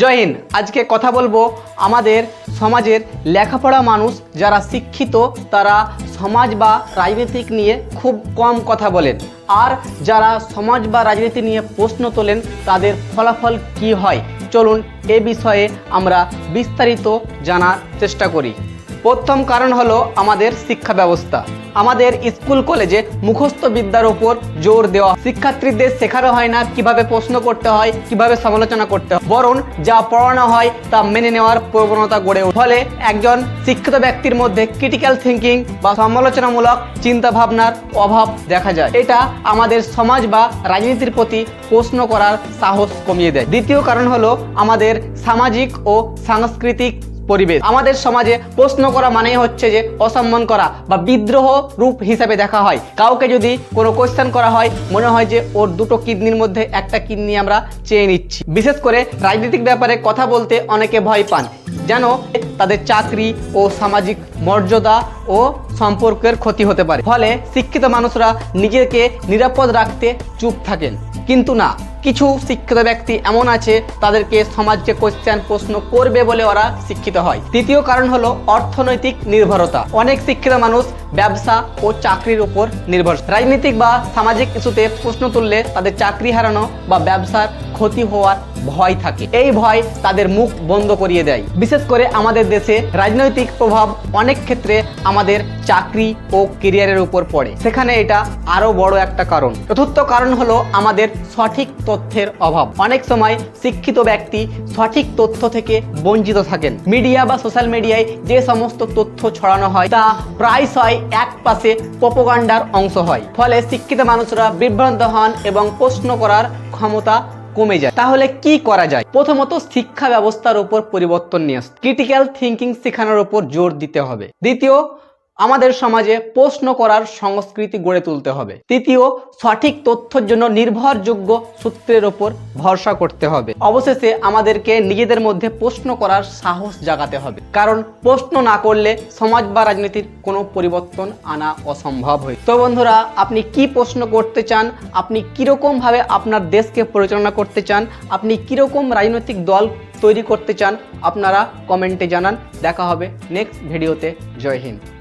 জয় হিন্দ। আজকে কথা বলব আমাদের সমাজের লেখাপড়া মানুষ যারা শিক্ষিত, তারা সমাজ বা রাজনীতিক নিয়ে খুব কম কথা বলেন। আর যারা সমাজ বা রাজনীতি নিয়ে প্রশ্ন তোলেন, তাদের ফলাফল কি হয়? চলুন এ বিষয়ে আমরা বিস্তারিত জানার চেষ্টা করি। প্রথম কারণ হলো আমাদের শিক্ষা ব্যবস্থা। আমাদের স্কুল কলেজে মুখস্থ বিদ্যার উপর জোর দেওয়া। শিক্ষার্থীদের শেখানো হয় না কীভাবে প্রশ্ন করতে হয়, কীভাবে সমালোচনা করতে হয়, বরং যা পড়ানো হয় তা মেনে নেওয়ার প্রবণতা গড়ে ফলে একজন শিক্ষিত ব্যক্তির মধ্যে ক্রিটিক্যাল থিঙ্কিং বা সমালোচনামূলক চিন্তা ভাবনার অভাব দেখা যায়। এটা আমাদের সমাজ বা রাজনীতির প্রতি প্রশ্ন করার সাহস কমিয়ে দেয়। দ্বিতীয় কারণ হলো আমাদের সামাজিক ও সাংস্কৃতিক পরিবেশ। আমাদের সমাজে প্রশ্ন করা মানেই হচ্ছে যে অসম্মান করা বা বিদ্রোহ রূপ হিসাবে দেখা হয়। কাউকে যদি কোনো কোয়েশ্চেন করা হয়, মনে হয় যে ওর দুটো কিডনির মধ্যে একটা কিডনি আমরা চেয়ে নিচ্ছি। বিশেষ করে রাজনৈতিক ব্যাপারে কথা বলতে অনেকে ভয় পান, যেন তাদের চাকরি ও সামাজিক মর্যাদা ও সম্পর্কের ক্ষতি হতে পারে। ফলে শিক্ষিত মানুষরা নিজেকে নিরাপদ রাখতে চুপ থাকেন। কিন্তু না কিছু শিক্ষিত ব্যক্তি এমন আছে, তাদেরকে সমাজকে কোশ্চেন প্রশ্ন করবে বলে ওরা শিক্ষিত হয়। তৃতীয় কারণ হলো অর্থনৈতিক নির্ভরতা। অনেক শিক্ষিত মানুষ ব্যবসা ও চাকরির উপর নির্ভর রাজনৈতিক বা সামাজিক ইস্যুতে প্রশ্ন তুললে তাদের চাকরি হারানো বা ব্যবসার ক্ষতি হওয়ার ভয় থাকে। এই ভয় তাদের মুখ বন্ধ করিয়ে দেয়। বিশেষ করে আমাদের দেশে রাজনৈতিক প্রভাব অনেক ক্ষেত্রে আমাদের চাকরি ও কেরিয়ারের উপর পড়ে। সেখানে এটা আরও বড় একটা কারণ। চতুর্থ কারণ হলো আমাদের সঠিক তথ্যের অভাব। অনেক সময় শিক্ষিত ব্যক্তি সঠিক তথ্য থেকে বঞ্চিত থাকেন। মিডিয়া বা সোশ্যাল মিডিয়ায় যে সমস্ত তথ্য ছড়ানো হয়, তা প্রায়শই এক পাশে প্রপোগান্ডার অংশ হয়। ফলে শিক্ষিত মানুষরা বিভ্রান্ত হন এবং প্রশ্ন করার ক্ষমতা কমে যায়। তাহলে কি করা যায়? প্রথমত শিক্ষা ব্যবস্থার উপর পরিবর্তন নিয়ে আসতে। ক্রিটিক্যাল থিঙ্কিং শেখানোর উপর জোর দিতে হবে। দ্বিতীয় আমাদের সমাজে প্রশ্ন করার সংস্কৃতি গড়ে তুলতে হবে। তৃতীয়, সঠিক তথ্যের জন্য নির্ভরযোগ্য সূত্রের ওপর ভরসা করতে হবে। অবশেষে আমাদেরকে নিজেদের মধ্যে প্রশ্ন করার সাহস জাগাতে হবে। কারণ প্রশ্ন না করলে সমাজ বা রাজনীতির কোনো পরিবর্তন আনা অসম্ভব হয় তো বন্ধুরা, আপনি কি প্রশ্ন করতে চান? আপনি কীরকম ভাবে আপনার দেশকে পরিচালনা করতে চান? আপনি কীরকম রাজনৈতিক দল তৈরি করতে চান? আপনারা কমেন্টে জানান। দেখা হবে নেক্সট ভিডিওতে। জয় হিন্দ।